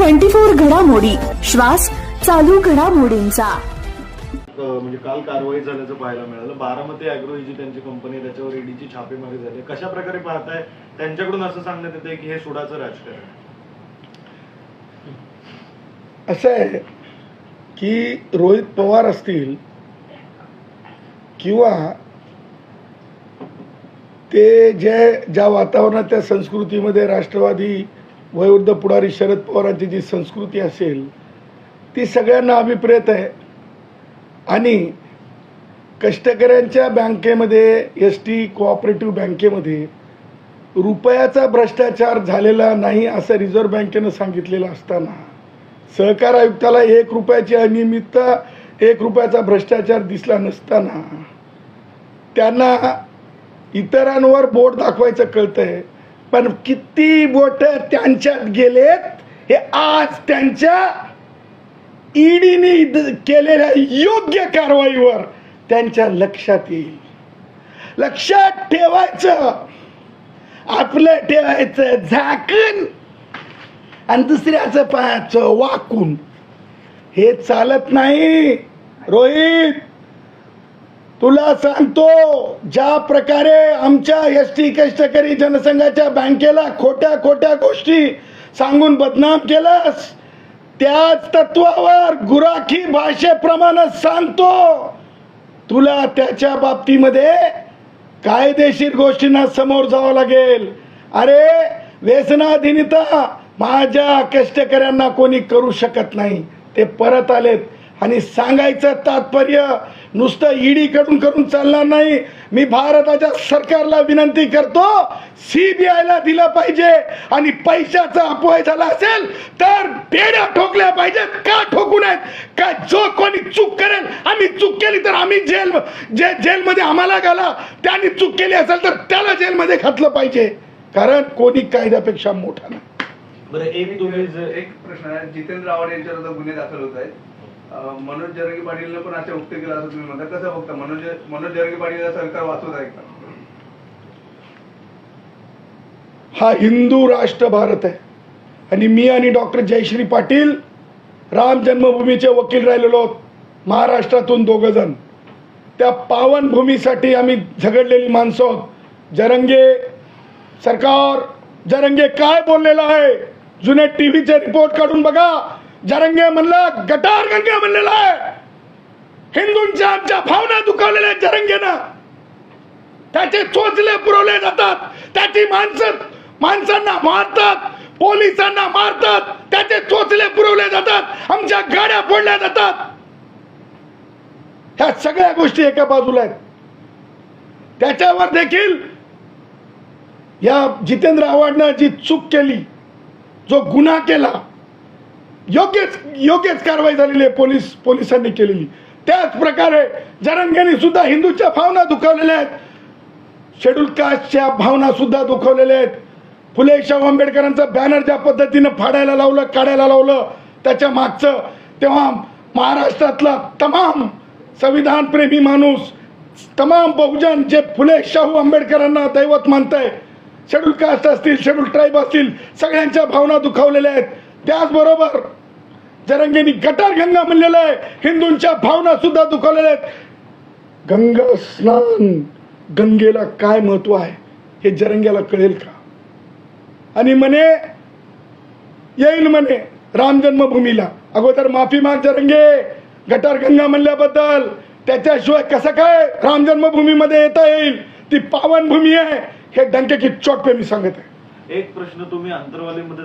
Twenty four घडामोडी. श्वास चालू घडामोडींचा. म्हणजे काल कारवाई झाल्याचं पाहायला मिळालं. बारामती अॅग्रो ही जी त्यांची कंपनी आहे, त्याच्यावर ईडीची छापेमारी झाली कशा प्रकारे पाहताय? त्यांच्याकडून असं सांगण्यात येते की हे सुडाचं राजकारण आहे. असं आहे की रोहित पवार असतील किंवा ते जे ज्या वातावरणात त्या संस्कृतीमध्ये राष्ट्रवादी वयोवृद्ध पुढारी शरद पवारांची जी संस्कृती असेल ती सगळ्यांना अभिप्रेत आहे. आणि कष्टकऱ्यांच्या बँकेमध्ये एस टी कोऑपरेटिव्ह बँकेमध्ये रुपयाचा भ्रष्टाचार झालेला नाही असं रिझर्व्ह बँकेनं सांगितलेलं असताना सहकार आयुक्ताला एक रुपयाची अनियमितता एक रुपयाचा भ्रष्टाचार दिसला नसताना त्यांना इतरांवर बोट दाखवायचं कळतंय. पण किती बोट त्यांच्यात गेलेत हे आज त्यांच्या ईडीने केलेल्या योग्य कारवाईवर त्यांच्या लक्षात येईल. लक्षात ठेवायचं. आपलं ठेवायचं झाकण आणि दुसऱ्याचं पायाचं वाकून. हे चालत नाही. रोहित! तुला सांगतो ज्या प्रकारे आमच्या एस टी कष्टकरी जनसंघाच्या बँकेला खोट्या खोट्या गोष्टी सांगून बदनाम केलास त्याच तत्वावर गुराखी भाषेप्रमाणे सांगतो. तुला त्याच्या बाबतीमध्ये कायदेशीर गोष्टींना समोर जावं लागेल. अरे व्यसनाधीनता माझ्या कष्टकऱ्यांना कोणी करू शकत नाही. ते परत आलेत. आणि सांगायचं तात्पर्य नुसतं ईडी कडून करून चालणार नाही. मी भारताच्या सरकारला विनंती करतो सीबीआयला दिलं पाहिजे आणि पैशाचा अपवाय झाला असेल तर बेड्या ठोकल्या पाहिजेत. का ठोकू नयेत? का जो कोणी चूक करेल आम्ही चूक केली तर आम्ही जेल जे जेलमध्ये आम्हाला घाला. त्यांनी चूक केली असेल तर त्याला जेलमध्ये घातलं पाहिजे. कारण कोणी कायद्यापेक्षा मोठा नाही. बरं एक एक प्रश्न आहे. जितेंद्र आव्हाड यांच्यावर गुन्हे दाखल होत आहेत. मनोज जरगे पाटीलनं पण अशा उक्त केला असं तुम्ही म्हणता. कसं बघता? मनोज मनोज जरगे पाटील सरकार वाचवत आहे का? हा हिंदू राष्ट्र भारत आहे. आणि मी आणि डॉक्टर जयश्री पाटील राम जन्मभूमीचे वकील राहिलेलो आहोत. महाराष्ट्रातून दोघं जण. त्या पावनभूमीसाठी आम्ही झगडलेली माणसं आहोत. जरंगे सरकार जरंगे काय बोललेलं आहे? जुने टीव्हीचे रिपोर्ट काढून बघा. जरंगे म्हणला गटार गंगे म्हणलेला आहे. हिंदूंच्या आमच्या भावना दुखावलेल्या जरंगेनं. त्याचे चोचले पुरवले जातात. त्याची माणसं माणसांना मारतात पोलिसांना मारतात. त्याचे चोचले पुरवले जातात. आमच्या गाड्या फोडल्या जातात. ह्या सगळ्या गोष्टी एका बाजूला आहेत. त्याच्यावर देखील या जितेंद्र आव्हाडनं जी चूक केली जो गुन्हा केला योग्यच योग्यच कारवाई झालेली आहे पोलीस पोलिसांनी केलेली. त्याच प्रकारे जरंगेनी सुद्धा हिंदूच्या भावना दुखावलेल्या आहेत. शेड्यूल कास्टच्या भावना सुद्धा दुखवलेल्या आहेत. फुले शाहू आंबेडकरांचं बॅनर ज्या पद्धतीनं फाडायला लावलं काढायला लावलं त्याच्या मागचं तेव्हा महाराष्ट्रातला तमाम संविधानप्रेमी माणूस तमाम बहुजन जे फुले शाहू आंबेडकरांना दैवत मानताय शेड्यूल कास्ट असतील शेड्यूल ट्राईब असतील सगळ्यांच्या भावना दुखावलेल्या आहेत. त्याचबरोबर जरंगेनी गटार गंगा म्हणलेलं आहे. हिंदूंच्या भावना सुद्धा दुखावलेल्या आहेत. गंगा स्नान गंगेला काय महत्त्व आहे हे जरंग्याला कळेल का? आणि म्हणे येईल म्हणे राम जन्मभूमीला. अगोदर माफी माग जरंगे. गटार गंगा म्हणल्याबद्दल. त्याच्याशिवाय कसं काय राम जन्मभूमीमध्ये येता येईल? ती पावनभूमी आहे. हे डंके की चोट पे मी सांगत आहे. एक प्रश्न तुम्ही अंतरवालीमध्ये